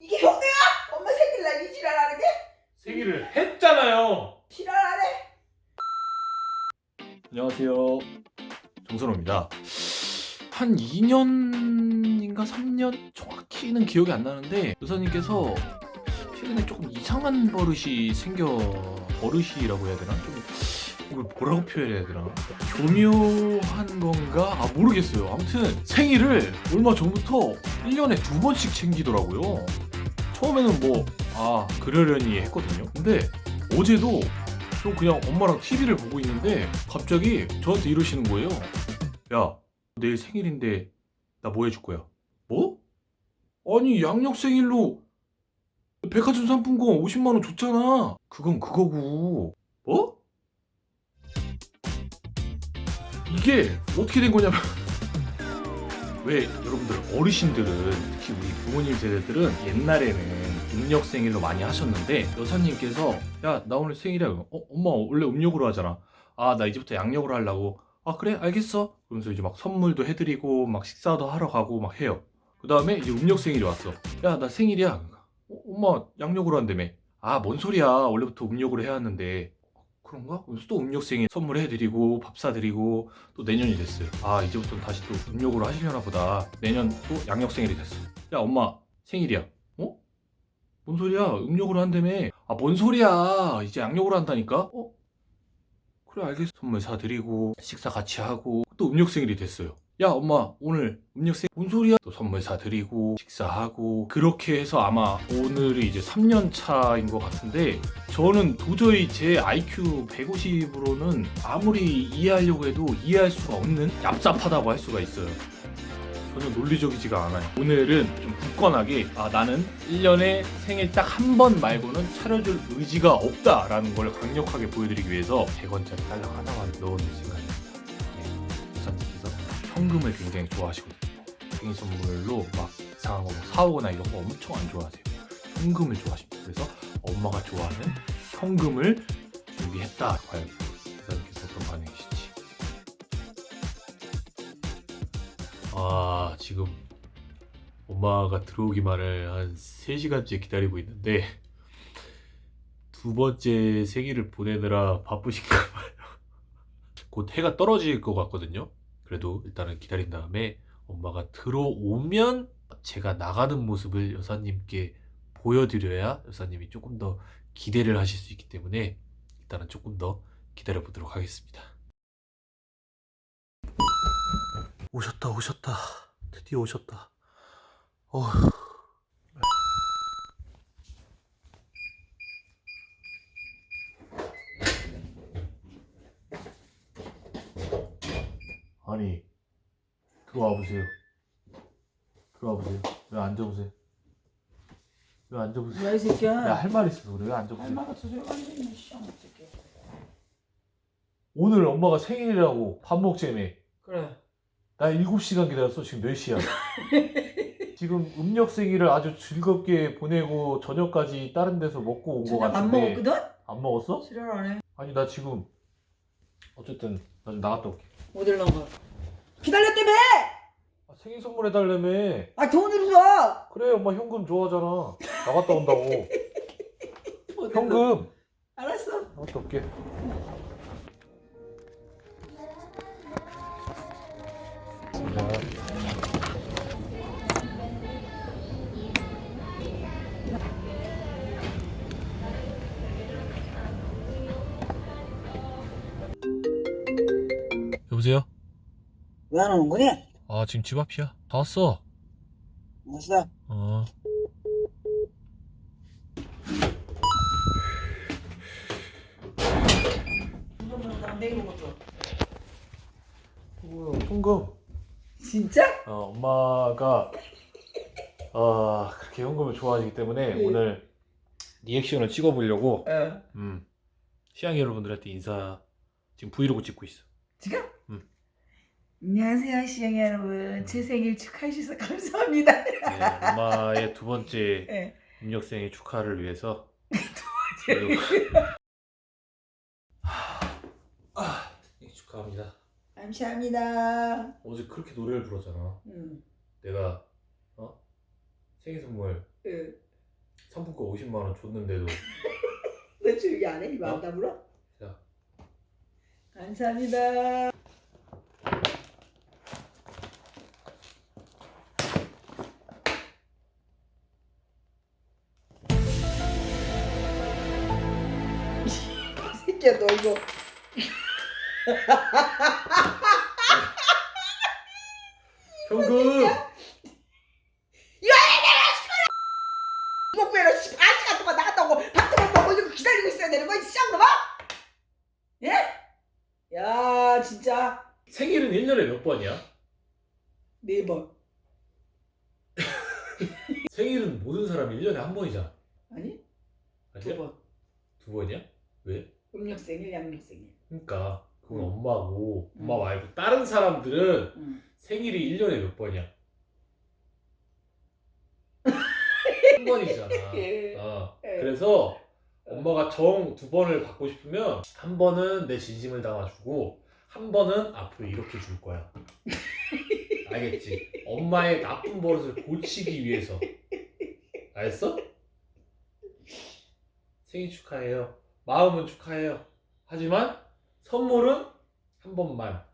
이게 형네야? 엄마 생일날 이 지랄하는 게? 생일을 했잖아요. 지랄하네? 안녕하세요. 정선호입니다. 한 2년인가 3년 정확히는 기억이 안 나는데 여사님께서 최근에 조금 이상한 버릇이 생겨 버릇이라고 해야 되나? 좀 이걸 뭐라고 표현해야 되나? 교묘한 건가? 아 모르겠어요. 아무튼 생일을 얼마 전부터 1년에 두 번씩 챙기더라고요. 처음에는 뭐 아 그러려니 했거든요. 근데 어제도 저 그냥 엄마랑 TV를 보고 있는데 갑자기 저한테 이러시는 거예요. 야, 내일 생일인데 나 뭐 해줄 거야? 뭐? 아니 양력 생일로 백화점 상품권 50만 원 줬잖아. 그건 그거고. 뭐? 이게 어떻게 된 거냐면 왜 여러분들 어르신들은 특히 우리 부모님 세대들은 옛날에는 음력 생일로 많이 하셨는데 여사님께서 야 나 오늘 생일이야. 어 엄마 원래 음력으로 하잖아 아 나 이제부터 양력으로 하려고 아 그래? 알겠어. 그러면서 이제 막 선물도 해드리고 막 식사도 하러 가고 막 해요. 그 다음에 이제 음력 생일이 왔어 야 나 생일이야. 어, 엄마 양력으로 한다며 아 뭔 소리야. 원래부터 음력으로 어, 그런가? 그래서 또 음력 생일 선물해드리고 밥 사드리고 또 내년이 됐어요. 아 이제부터는 다시 또 음력으로 하시려나 보다. 내년 또 양력 생일이 됐어. 야 엄마 생일이야. 어? 뭔 소리야? 음력으로 한다며. 아뭔 소리야? 이제 양력으로 한다니까? 어? 그래 알겠어. 선물 사드리고 식사 같이 하고 또 음력 생일이 됐어요 야 엄마 오늘 생일 뭔 소리야 또 선물 사드리고 식사하고 그렇게 해서 아마 오늘이 이제 3년 차인 것 같은데 저는 도저히 제 IQ 150으로는 아무리 이해하려고 해도 이해할 수가 없는 얍삽하다고 할 수가 있어요 전혀 논리적이지가 않아요. 오늘은 좀 굳건하게 아 나는 1년에 생일 딱 한 번 말고는 차려줄 의지가 없다라는 걸 강력하게 보여드리기 위해서 100원짜리 달러 하나만 넣어놓을 생각입니다. 현금을 굉장히 좋아하시거든요. 생일 선물로 막 이상한 거뭐 사오거나 이런 거 엄청 안 좋아하세요. 현금을 좋아하십니다. 그래서 엄마가 좋아하는 현금을 준비했다. 과연 부사님께서 어떤 반응이실지. 아, 지금 엄마가 들어오기만을 한 3시간째 기다리고 있는데 두 번째 생일을 보내느라 바쁘신가 봐요. 곧 해가 떨어질 것 같거든요. 그래도 일단은 기다린 다음에 엄마가 들어오면 제가 나가는 모습을 여사님께 보여드려야 여사님이 조금 더 기대를 하실 수 있기 때문에 일단은 조금 더 기다려 보도록 하겠습니다. 오셨다 오셨다. 드디어 오셨다. 어휴 아니 들어와 보세요 들어와 보세요 왜 앉아보세요 왜 앉아보세요 뭐야 이 새끼야? 야 할 말 있어서 그래 왜 앉아보세요 할말 없어서 왜 완전히 시험 새끼. 오늘 엄마가 생일이라고 밥 먹자며 그래. 나 7시간 기다렸어. 지금 몇 시야? 지금 음력 생일을 아주 즐겁게 보내고 저녁까지 다른 데서 먹고 온 거 저녁 안 같은데 먹었거든? 안 먹었어? 지랄하네. 아니 나 지금 어쨌든 나 좀 나갔다 올게. 어딜 나가? 기다렸다며! 아, 생일 선물 해달라며. 아 돈으로 사! 그래 엄마 현금 좋아하잖아. 나갔다 온다고. 현금. 알았어. 나갔다 올게. 자. 왜 안 오는 거냐? 아 지금 집 앞이야. 다 왔어. 알았어. 어. 뭐야, 현금. 진짜? 어, 엄마가 어, 그렇게 현금을 좋아하시기 때문에 네. 오늘 리액션을 찍어보려고 어. 음, 시향이 여러분들한테 인사 지금 브이로그 찍고 있어. 지금? 응. 안녕하세요 시영이 여러분. 제 생일 축하해 주셔서 감사합니다. 네, 엄마의 두 번째 네. 음력 생일 축하를 위해서. 하, 아, 생일 축하합니다. 감사합니다. 어제 그렇게 노래를 불렀잖아. 응. 내가 어? 생일 선물 응. 상품권 50만 원 줬는데도 너 조용히 안 해? 이거 어? 안 다물어? 자. 감사합니다. 너 이거 현금 이거 빼라 씨, 반 시간 동안 나갔다 오고 밥도 못 먹고 이거 기다리고 있어야 되는 거야 시작으로 봐? 예? 야 진짜 생일은 1년에 몇 번이야? 네번 생일은 모든 사람이 1년에 한 번이잖아 아니 아니야? 두번 두 번이야? 왜? 음력 생일 양력 생일 그러니까 그건 응. 엄마고 엄마 응. 말고 다른 사람들은 응. 생일이 1년에 몇 번이야? 한 번이잖아 예. 어. 예. 그래서 엄마가 정 두 번을 받고 싶으면 한 번은 내 진심을 담아주고 한 번은 앞으로 이렇게 줄 거야. 알겠지? 엄마의 나쁜 버릇을 고치기 위해서. 알았어? 생일 축하해요. 마음은 축하해요. 하지만 선물은 한 번만.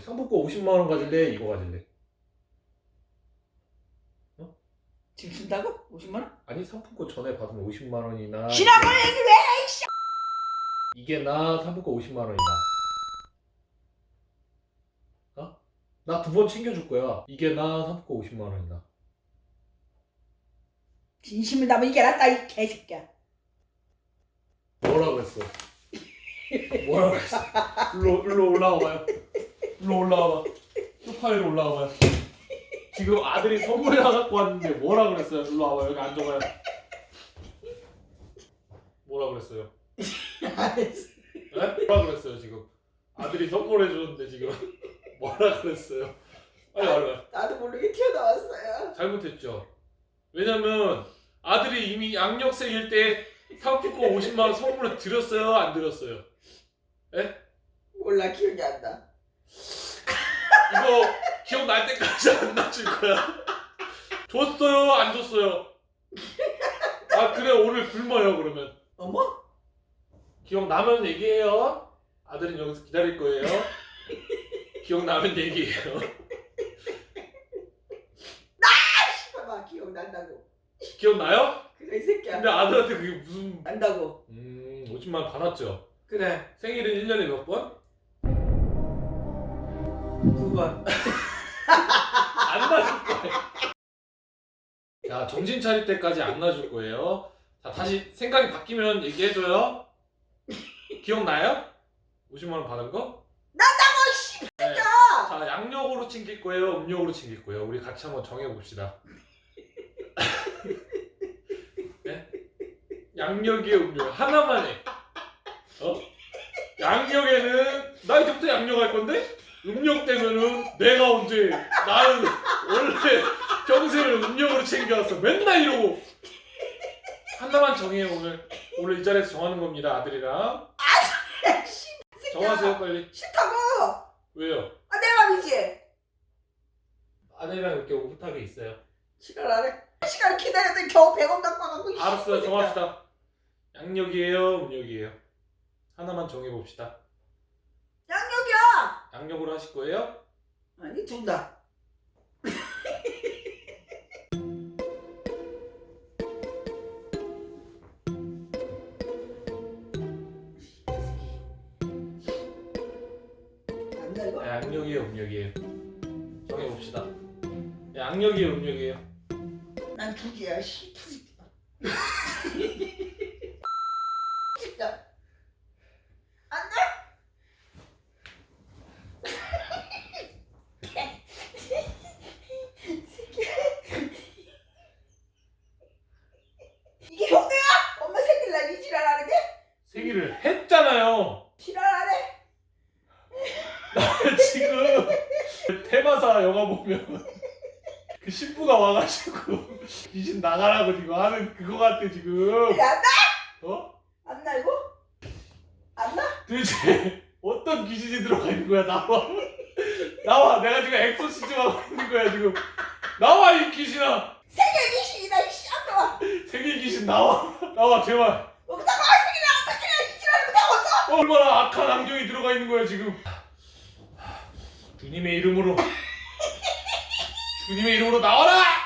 상품권 50만 원 가질래? 이거 가질래? 지금 준다고? 50만 원? 아니 상품권 전에 받으면 50만 원이나 지나갈 얘기 왜? 이게 나 상품권 50만 원이다. 어? 나 두 번 챙겨줄 거야. 이게 나 상품권 50만 원이다. 진심을 담아 이게 낫다 이 개새끼야 뭐라 그랬어? 뭐라 그랬어? 일로 일로 올라와봐요. 일로 올라와봐. 소파 위로 올라와봐요. 지금 아들이 선물 하나 갖고 왔는데 뭐라 그랬어요? 일로 와봐 여기 앉아봐요. 뭐라 그랬어요? 네? 뭐라 그랬어요 지금? 아들이 선물해 줬는데 지금 뭐라 그랬어요? 빨리 말해. 나도 모르게 튀어나왔어요 잘못했죠. 왜냐면 아들이 이미 양력생일 때 상품권 50만 원 선물을 드렸어요, 안 드렸어요? 몰라 기억이 안 나 이거 기억날 때까지 안 놔줄 거야. 줬어요, 안 줬어요? 아 그래 오늘 굶어요 그러면. 어머? 기억나면 얘기해요. 아들은 여기서 기다릴 거예요. 기억나면 얘기해요. 봐봐 기억난다고 기억나요? 그래 이 새끼야 근데 아들한테 그게 무슨 안다고 음 50만 원 받았죠. 그래 생일은 1년에 몇 번? 두 번 안 놔줄 거예요. 자, 정신 차릴 때까지 안 놔줄 거예요. 자, 다시 생각이 바뀌면 얘기해줘요. 기억나요? 50만 원 받은 거? 나다고 씨 네. 자, 양력으로 챙길 거예요? 음력으로 챙길 거예요? 우리 같이 한번 정해 봅시다. 양력이에요, 음력 하나만 해. 어? 양력에는 나 이제부터 양력할 건데? 음력 되면은 내가 언제 나는 원래 평생을 음력으로 챙겨왔어. 맨날 이러고. 하나만 정해요 오늘. 오늘 이 자리에서 정하는 겁니다 아들이랑. 정하세요 빨리. 싫다고. 왜요? 아 내 맘이지 아들이랑 이렇게 오붓하게 있어요? 시간 안 해. 시간 기다렸더니 겨우 100원 갖고 와갖고 이 알았어요. 정합시다 양력이에요 음력이에요? 하나만 정해봅시다. 양력이야! 양력으로 하실 거예요? 아니 둘 다. 안다 이거? 네, 양력이에요 음력이에요? 정해봅시다. 양력이에요 음력이에요? 난두 개야 씨 진짜 안돼 이게 형네야? 엄마 생일날 이 지랄하는 게? 생일을 했잖아요 지랄하네? 지금 보면 그 신부가 와가지고 귀신 나가라고 지금 하는 그거 같아 지금 야, 안 나? 어? 안 나, 이거? 안 나? 도대체 어떤 귀신이 들어가 있는 거야 나와 나와 내가 지금 엑소시즘 하고 있는 거야 지금 나와 이 귀신아 세계 귀신이다, 이 씨, 안 나와. 당신 나와 나와 제발 여기다 마시기나 어떻게 이 지랄을 다 왔어 얼마나 악한 안경이 들어가 있는 거야 지금 주님의 이름으로 주님의 이름으로 나와라